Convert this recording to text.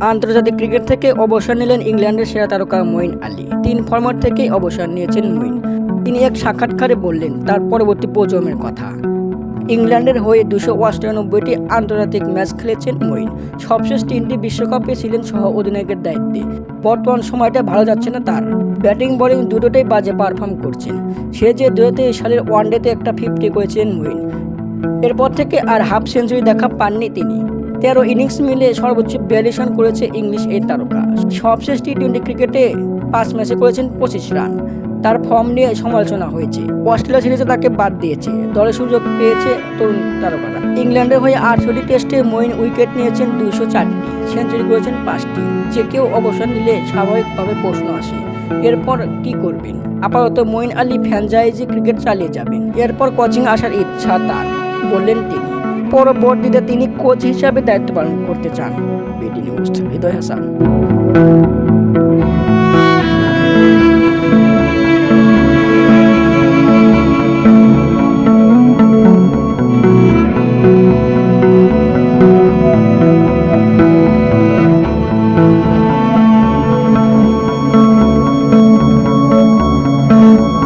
আন্তর্জাতিক ক্রিকেট থেকে অবসর নিলেন ইংল্যান্ডের সেরা তারকা মঈন আলী। তিন ফরম্যাট থেকেই অবসর নিয়েছেন মঈন। তিনি এক সাক্ষাৎকারে বললেন, তার পরবর্তী প্রজন্মের কথা। ইংল্যান্ডের হয়ে দুশো অষ্টানব্বইটি আন্তর্জাতিক ম্যাচ খেলেছেন মঈন। সবশেষ তিনটি বিশ্বকাপে ছিলেন সহ অধিনায়কের দায়িত্বে। বর্তমান সময়টা ভালো যাচ্ছে না তার। ব্যাটিং, বোলিং দুটোতেই বাজে পারফর্ম করছেন। সে যে দু সালের ওয়ানডেতে একটা ফিফটি করেছিলেন মঈন। এরপর থেকে আর হাফ সেঞ্চুরি দেখা পাননি তিনি। তেরো ইনিংস মিলে সর্বোচ্চ বিয়াল্লিশ রান করেছে ইংলিশ এই তারকা। সবশেষ টি টোয়েন্টি ক্রিকেটে পাঁচ ম্যাচে করেছেন পঁচিশ রান তার ফর্ম নিয়ে সমালোচনা হয়েছে। অস্ট্রেলিয়া সিরিজে তাকে বাদ দিয়েছে। দলে সুযোগ পেয়েছে তরুণ তারকারা। ইংল্যান্ডের হয়ে আটষট্টি টেস্টে মঈন উইকেট নিয়েছেন দুইশো চারটি। সেঞ্চুরি করেছেন পাঁচটি। যে কেউ অবসর নিলে স্বাভাবিকভাবে প্রশ্ন আসে, এরপর কি করবেন? আপাতত মঈন আলী ফ্র্যাঞ্চাইজি ক্রিকেট চালিয়ে যাবেন। এরপর কোচিং আসার ইচ্ছা তার, বললেন তিনি। পরবর্তীতে তিনি কোচ হিসাবে দায়িত্ব পালন করতে চান। BD news Hridoy Hasan.